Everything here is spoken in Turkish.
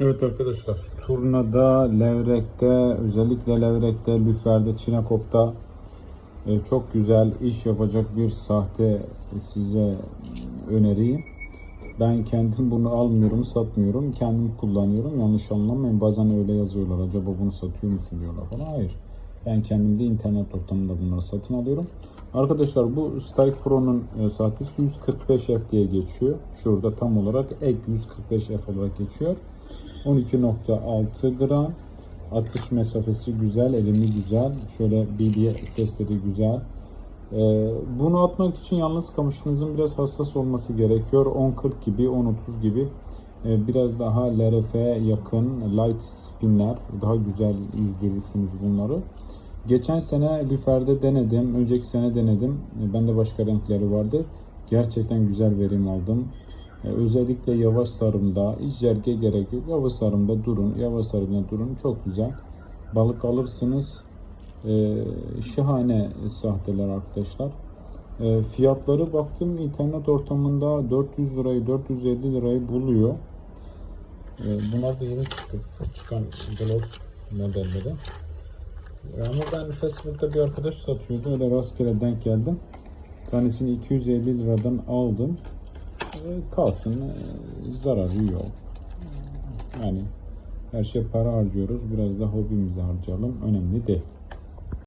Evet arkadaşlar, turnada, levrekte, özellikle levrekte, lüferde, çinekopta e, çok güzel iş yapacak bir sahte size öneriyim. Ben kendim bunu almıyorum, satmıyorum. Kendim kullanıyorum. Yanlış anlamayın. Bazen öyle yazıyorlar. Acaba bunu satıyor musun diyorlar falan. Hayır. Ben kendim de internet ortamında bunları satın alıyorum. Arkadaşlar bu Strike Pro'nun e, sahtesi 145F diye geçiyor. Şurada tam olarak ek 145F olarak geçiyor. 12.6 gram. Atış mesafesi güzel, elimi güzel. Şöyle bilye sesleri güzel. Ee, bunu atmak için yalnız kamışınızın biraz hassas olması gerekiyor. 10.40 gibi, 10.30 gibi e, biraz daha LRF'ye yakın light spinler daha güzel yüzdürürsünüz bunları. Geçen sene lüferde denedim, önceki sene denedim. E, Bende başka renkleri vardı. Gerçekten güzel verim aldım. E, Özellikle yavaş sarımda hiç jerge gerek yok. Yavaş sarımda durun, yavaş sarımda durun. Çok güzel. Balık alırsınız. Ee, şahane sahteler arkadaşlar. Fiyatları baktım internet ortamında 400 lirayı 450 lirayı buluyor. Bunlar da yeni çıktı. Çıkan Gloss modelleri. Ama ben Facebook'ta bir arkadaş satıyordu. Öyle rastgele denk geldim. Tanesini 250 liradan aldım. Ee, kalsın ee, zararı yok. Yani her şey para harcıyoruz. Biraz da hobimize harcayalım. Önemli değil.